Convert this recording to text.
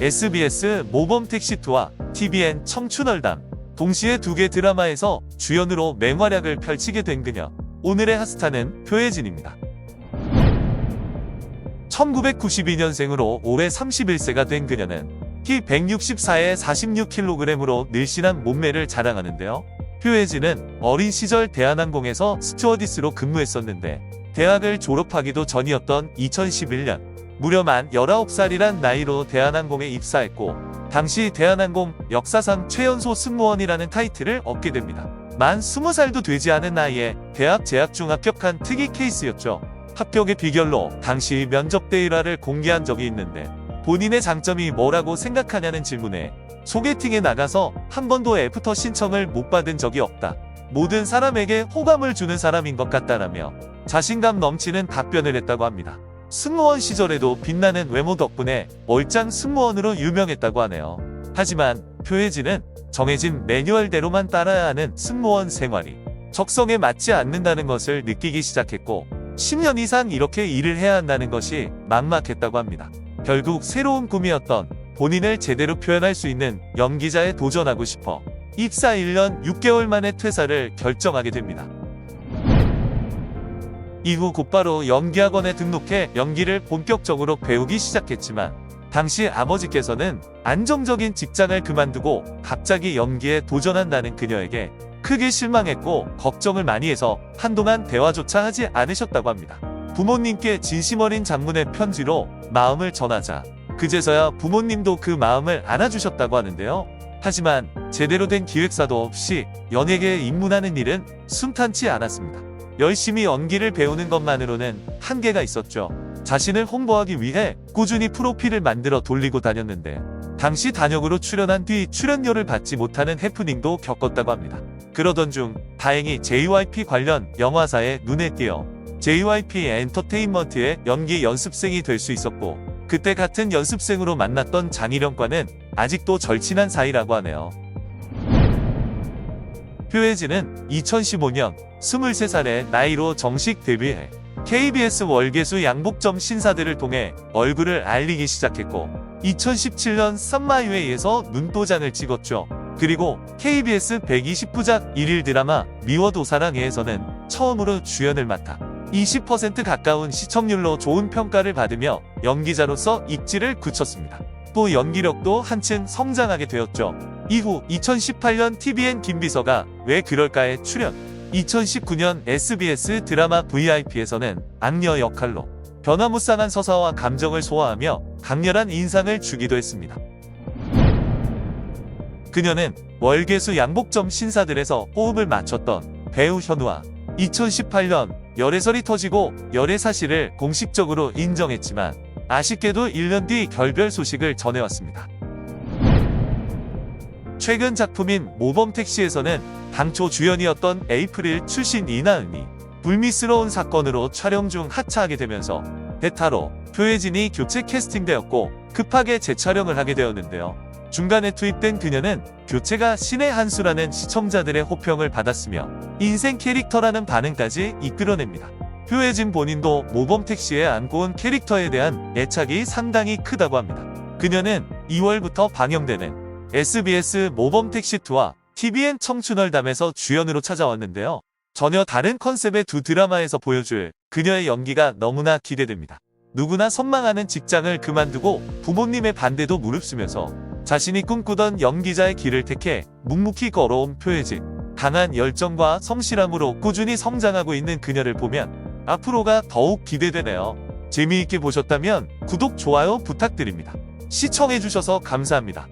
SBS 모범 택시2와 TVN 청춘얼담 동시에 두 개 드라마에서 주연으로 맹활약을 펼치게 된 그녀. 오늘의 핫스타는 표혜진입니다. 1992년생으로 올해 31세가 된 그녀는 키 164에 46kg으로 늘씬한 몸매를 자랑하는데요. 표혜진은 어린 시절 대한항공에서 스튜어디스로 근무했었는데 대학을 졸업하기도 전이었던 2011년 무려 만 19살이란 나이로 대한항공에 입사했고 당시 대한항공 역사상 최연소 승무원이라는 타이틀을 얻게 됩니다. 만 20살도 되지 않은 나이에 대학 재학 중 합격한 특이 케이스였죠. 합격의 비결로 당시 면접대 일화를 공개한 적이 있는데 본인의 장점이 뭐라고 생각하냐는 질문에 소개팅에 나가서 한 번도 애프터 신청을 못 받은 적이 없다. 모든 사람에게 호감을 주는 사람인 것 같다라며 자신감 넘치는 답변을 했다고 합니다. 승무원 시절에도 빛나는 외모 덕분에 얼짱 승무원으로 유명했다고 하네요. 하지만 표혜진은 정해진 매뉴얼대로만 따라야 하는 승무원 생활이 적성에 맞지 않는다는 것을 느끼기 시작했고 10년 이상 이렇게 일을 해야 한다는 것이 막막했다고 합니다. 결국 새로운 꿈이었던 본인을 제대로 표현할 수 있는 연기자에 도전하고 싶어 입사 1년 6개월 만에 퇴사를 결정하게 됩니다. 이후 곧바로 연기학원에 등록해 연기를 본격적으로 배우기 시작했지만 당시 아버지께서는 안정적인 직장을 그만두고 갑자기 연기에 도전한다는 그녀에게 크게 실망했고 걱정을 많이 해서 한동안 대화조차 하지 않으셨다고 합니다. 부모님께 진심 어린 장문의 편지로 마음을 전하자 그제서야 부모님도 그 마음을 안아주셨다고 하는데요. 하지만 제대로 된 기획사도 없이 연예계에 입문하는 일은 순탄치 않았습니다. 열심히 연기를 배우는 것만으로는 한계가 있었죠. 자신을 홍보하기 위해 꾸준히 프로필을 만들어 돌리고 다녔는데 당시 단역으로 출연한 뒤 출연료를 받지 못하는 해프닝도 겪었다고 합니다. 그러던 중 다행히 JYP 관련 영화사에 눈에 띄어 JYP 엔터테인먼트의 연기 연습생이 될 수 있었고 그때 같은 연습생으로 만났던 장희령과는 아직도 절친한 사이라고 하네요. 표혜진은 2015년 23살의 나이로 정식 데뷔해 KBS 월계수 양복점 신사들을 통해 얼굴을 알리기 시작했고 2017년 썸마이웨이에서 눈도장을 찍었죠. 그리고 KBS 120부작 1일 드라마 미워도 사랑해에서는 처음으로 주연을 맡아 20% 가까운 시청률로 좋은 평가를 받으며 연기자로서 입지를 굳혔습니다. 또 연기력도 한층 성장하게 되었죠. 이후 2018년 TVN 김비서가 왜 그럴까에 출연. 2019년 SBS 드라마 VIP에서는 악녀 역할로 변화무쌍한 서사와 감정을 소화하며 강렬한 인상을 주기도 했습니다. 그녀는 월계수 양복점 신사들에서 호흡을 맞췄던 배우 현우와 2018년 열애설이 터지고 열애 사실을 공식적으로 인정했지만 아쉽게도 1년 뒤 결별 소식을 전해왔습니다. 최근 작품인 모범택시에서는 당초 주연이었던 에이프릴 출신 이나은이 불미스러운 사건으로 촬영 중 하차하게 되면서 대타로 표혜진이 교체 캐스팅되었고 급하게 재촬영을 하게 되었는데요. 중간에 투입된 그녀는 교체가 신의 한 수라는 시청자들의 호평을 받았으며 인생 캐릭터라는 반응까지 이끌어냅니다. 표혜진 본인도 모범택시에 안고 온 캐릭터에 대한 애착이 상당히 크다고 합니다. 그녀는 2월부터 방영되는 SBS 모범택시2와 TVN 청춘월담에서 주연으로 찾아왔는데요. 전혀 다른 컨셉의 두 드라마에서 보여줄 그녀의 연기가 너무나 기대됩니다. 누구나 선망하는 직장을 그만두고 부모님의 반대도 무릅쓰면서 자신이 꿈꾸던 연기자의 길을 택해 묵묵히 걸어온 표혜진. 강한 열정과 성실함으로 꾸준히 성장하고 있는 그녀를 보면 앞으로가 더욱 기대되네요. 재미있게 보셨다면 구독, 좋아요 부탁드립니다. 시청해주셔서 감사합니다.